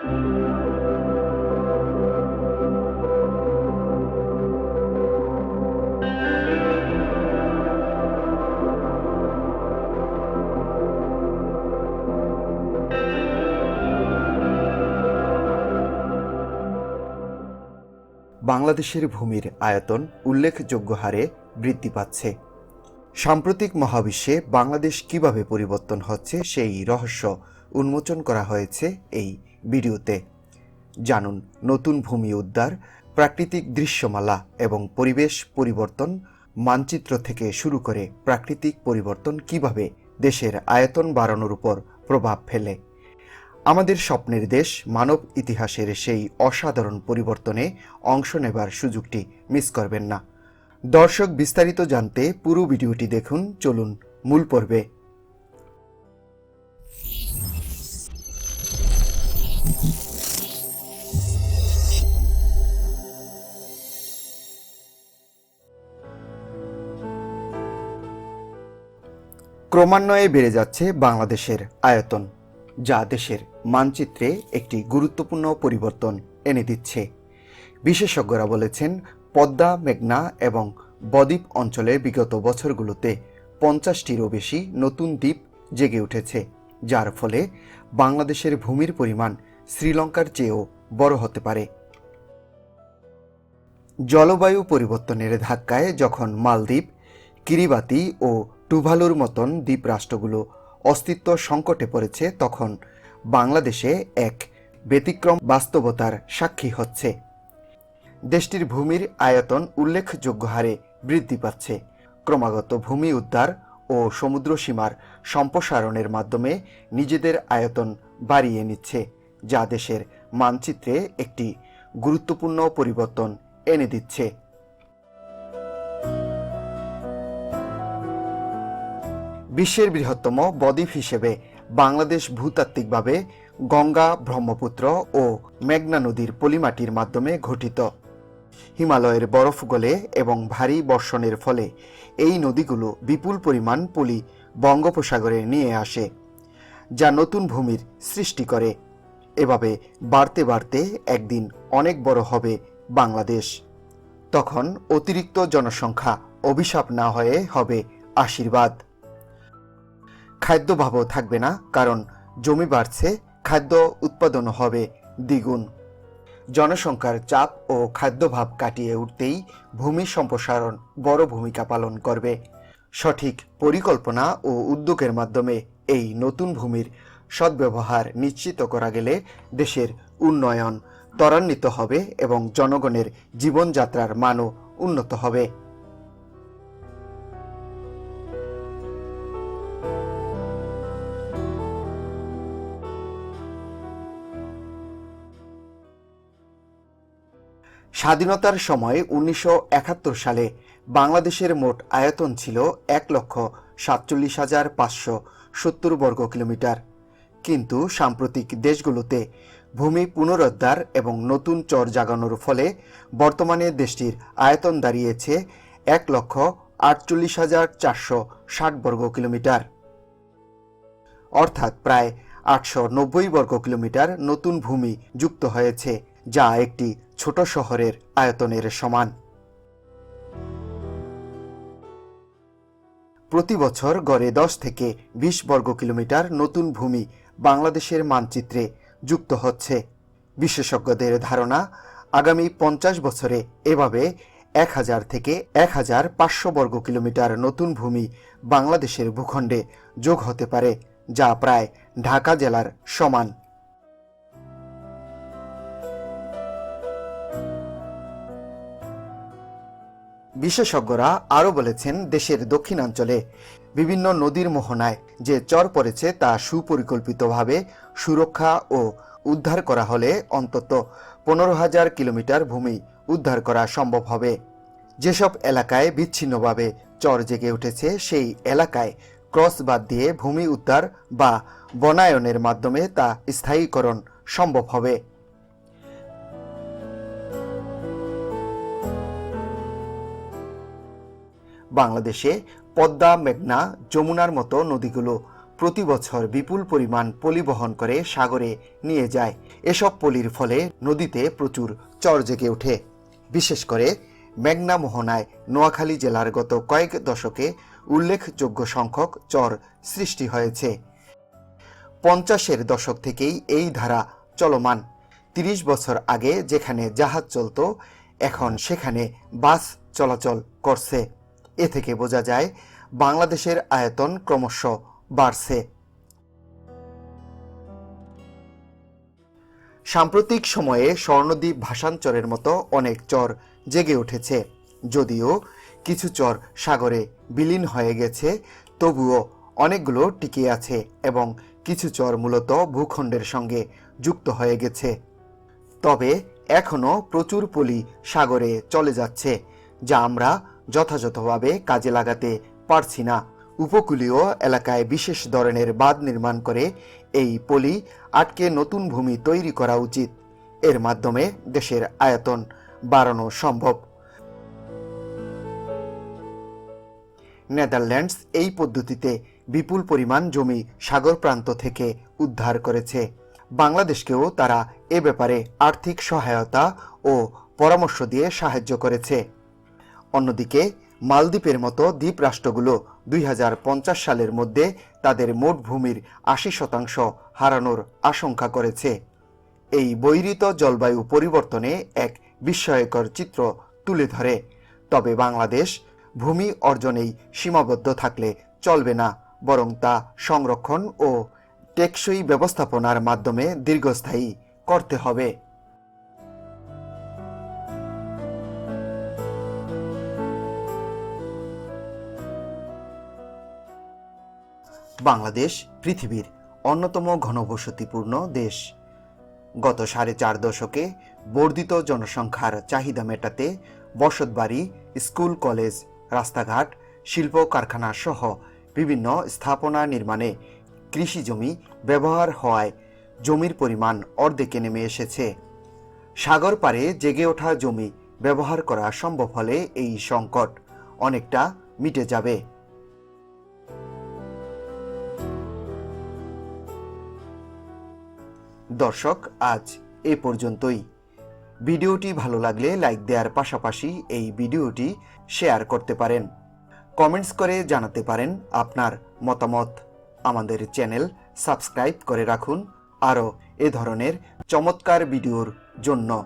বাংলাদেশের ভূমির আয়তন উল্লেখযোগ্য হারে বৃদ্ধি পাচ্ছে। সাম্প্রতিক মহাবিশ্বে বাংলাদেশ কীভাবে পরিবর্তন হচ্ছে সেই রহস্য উন্মোচন করা হয়েছে এই ভিডিওতে। জানুন নতুন ভূমি উদ্ধার, প্রাকৃতিক দৃশ্যমালা এবং পরিবেশ পরিবর্তন, মানচিত্র থেকে শুরু করে প্রাকৃতিক পরিবর্তন কীভাবে দেশের আয়তন বাড়ানোর উপর প্রভাব ফেলে। আমাদের স্বপ্নের দেশ মানব ইতিহাসের সেই অসাধারণ পরিবর্তনে অংশ নেবার সুযোগটি মিস করবেন না। দর্শক বিস্তারিত জানতে পুরো ভিডিওটি দেখুন, চলুন মূল পর্বে। ক্রমান্বয়ে বেড়ে যাচ্ছে বাংলাদেশের আয়তন, যা দেশের মানচিত্রে একটি গুরুত্বপূর্ণ পরিবর্তন এনে দিচ্ছে। বিশেষজ্ঞরা বলেছেন, পদ্মা, মেঘনা এবং বদ্বীপ অঞ্চলে বিগত বছরগুলোতে পঞ্চাশটিরও বেশি নতুন দ্বীপ জেগে উঠেছে, যার ফলে বাংলাদেশের ভূমির পরিমাণ শ্রীলঙ্কার চেয়েও বড় হতে পারে। জলবায়ু পরিবর্তনের ধাক্কায় যখন মালদ্বীপ, কিরিবাতি ও টুভালুর মতন দ্বীপ রাষ্ট্রগুলো অস্তিত্ব সংকটে পড়েছে তখন বাংলাদেশে এক ব্যতিক্রম বাস্তবতার সাক্ষী হচ্ছে। দেশটির ভূমির আয়তন উল্লেখযোগ্য হারে বৃদ্ধি পাচ্ছে। ক্রমাগত ভূমি উদ্ধার ও সমুদ্র সীমার সম্প্রসারণের মাধ্যমে নিজেদের আয়তন বাড়িয়ে নিচ্ছে, যা দেশের মানচিত্রে একটি গুরুত্বপূর্ণ পরিবর্তন এনে দিচ্ছে। বিশ্বের বৃহত্তম বদ্বীপ হিসেবে বাংলাদেশ ভূতাত্ত্বিকভাবে গঙ্গা, ব্রহ্মপুত্র ও মেঘনা নদীর পলিমাটির মাধ্যমে গঠিত। হিমালয়ের বরফ গলে এবং ভারী বর্ষণের ফলে এই নদীগুলো বিপুল পরিমাণ পলি বঙ্গোপসাগরে নিয়ে আসে, যা নতুন ভূমির সৃষ্টি করে। এভাবে বাড়তে বাড়তে একদিন অনেক বড় হবে বাংলাদেশ। তখন অতিরিক্ত জনসংখ্যা অভিশাপ না হয়ে হবে আশীর্বাদ। খাদ্যভাবও থাকবে না, কারণ জমি বাড়ছে, খাদ্য উৎপাদন হবে দ্বিগুণ। জনসংখ্যার চাপ ও খাদ্যভাব কাটিয়ে উঠতেই ভূমি সম্প্রসারণ বড় ভূমিকা পালন করবে। সঠিক পরিকল্পনা ও উদ্যোগের মাধ্যমে এই নতুন ভূমির সদ্ব্যবহার নিশ্চিত করা গেলে দেশের উন্নয়ন ত্বরান্বিত হবে এবং জনগণের জীবনযাত্রার মানও উন্নত হবে। স্বাধীনতার সময় উনিশশো একাত্তর সালে বাংলাদেশের মোট আয়তন ছিল এক লক্ষ সাতচল্লিশ হাজার পাঁচশো সত্তর বর্গ কিলোমিটার। কিন্তু সাম্প্রতিক দেশগুলোতে ভূমি পুনরুদ্ধার এবং নতুন চর জাগানোর ফলে বর্তমানে দেশটির আয়তন দাঁড়িয়েছে এক লক্ষ আটচল্লিশ হাজার চারশো ষাট বর্গ কিলোমিটার। অর্থাৎ প্রায় আটশো নব্বই বর্গ কিলোমিটার নতুন ভূমি যুক্ত হয়েছে, যা একটি ছোট শহরের আয়তনের সমান। প্রতি বছর গড়ে দশ থেকে বিশ বর্গ কিলোমিটার নতুন ভূমি বাংলাদেশের মানচিত্রে যুক্ত হচ্ছে। বিশেষজ্ঞদের ধারণা, আগামী পঞ্চাশ বছরে এভাবে এক হাজার থেকে এক হাজার পাঁচশো বর্গ কিলোমিটার নতুন ভূমি বাংলাদেশের ভূখণ্ডে যোগ হতে পারে, যা প্রায় ঢাকা জেলার সমান। বিশেষজ্ঞরা আরও বলেছেন দেশের দক্ষিণাঞ্চলে বিভিন্ন নদীর মোহনায় যে চর পড়েছে তা সুপরিকল্পিতভাবে সুরক্ষা ও উদ্ধার করা হলে অন্তত পনেরো হাজার কিলোমিটার ভূমি উদ্ধার করা সম্ভব হবে। যেসব এলাকায় বিচ্ছিন্নভাবে চর জেগে উঠেছে, সেই এলাকায় ক্রস বাদ দিয়ে ভূমি উদ্ধার বা বনায়নের মাধ্যমে তা স্থায়ীকরণ সম্ভব হবে। বাংলাদেশে পদ্মা, মেঘনা, যমুনার মতো নদীগুলো প্রতি বছর বিপুল পরিমাণ পলি বহন করে সাগরে নিয়ে যায়। এসব পলির ফলে নদীতে প্রচুর চর জেগে ওঠে। বিশেষ করে মেঘনা মোহনায় নোয়াখালী জেলার গত কয়েক দশকে উল্লেখযোগ্য সংখ্যক চর সৃষ্টি হয়েছে। পঞ্চাশের দশক থেকেই এই ধারা চলমান। তিরিশ বছর আগে যেখানে জাহাজ চলতো, এখন সেখানে বাস চলাচল করছে। এ থেকে বোঝা যায় বাংলাদেশের আয়তন ক্রমশ বাড়ছে। সাম্প্রতিক সময়ে স্বর্ণদ্বীপ ভাষাঞ্চরের মতো অনেক চর জেগে উঠেছে। যদিও কিছু চর সাগরে বিলীন হয়ে গেছে, তবুও অনেকগুলো টিকে আছে এবং কিছু চর মূলত ভূখণ্ডের সঙ্গে যুক্ত হয়ে গেছে। তবে এখনও প্রচুর পলি সাগরে চলে যাচ্ছে, যা আমরা যথাযথভাবে কাজে লাগাতে পারছি না। উপকূলীয় এলাকায় বিশেষ ধরনের বাঁধ নির্মাণ করে এই পলি আটকে নতুন ভূমি তৈরি করা উচিত। এর মাধ্যমে দেশের আয়তন বাড়ানো সম্ভব। নেদারল্যান্ডস এই পদ্ধতিতে বিপুল পরিমাণ জমি সাগর প্রান্ত থেকে উদ্ধার করেছে। বাংলাদেশকেও তারা এ ব্যাপারে আর্থিক সহায়তা ও পরামর্শ দিয়ে সাহায্য করেছে। অন্যদিকে, মালদ্বীপের মতো দ্বীপ রাষ্ট্রগুলো দুই সালের মধ্যে তাদের মোট ভূমির আশি শতাংশ হারানোর আশঙ্কা করেছে। এই বৈরিত জলবায়ু পরিবর্তনে এক বিস্ময়কর চিত্র তুলে ধরে। তবে বাংলাদেশ ভূমি অর্জনেই সীমাবদ্ধ থাকলে চলবে না, বরং তা সংরক্ষণ ও টেকসই ব্যবস্থাপনার মাধ্যমে দীর্ঘস্থায়ী করতে হবে। বাংলাদেশ, পৃথিবীর অন্যতম ঘনবসতিপূর্ণ দেশ। গত সাড়ে চার দশকে বর্ধিত জনসংখ্যার চাহিদা মেটাতে বসতবাড়ি, স্কুল, কলেজ, রাস্তাঘাট, শিল্প কারখানা সহ বিভিন্ন স্থাপনা নির্মাণে কৃষি জমি ব্যবহার হওয়ায় জমির পরিমাণ অর্ধেকে নেমে এসেছে। সাগর পাড়ে জেগে ওঠা জমি ব্যবহার করা সম্ভব হলে এই সংকট অনেকটা মিটে যাবে। দর্শক, আজ এ পর্যন্তই। ভিডিওটি ভালো লাগলে লাইক দেওয়ার পাশাপাশি এই ভিডিওটি শেয়ার করতে পারেন। কমেন্টস করে জানাতে পারেন আপনার মতামত। আমাদের চ্যানেল সাবস্ক্রাইব করে রাখুন। আরও এ ধরনের চমৎকার ভিডিওর জন্য।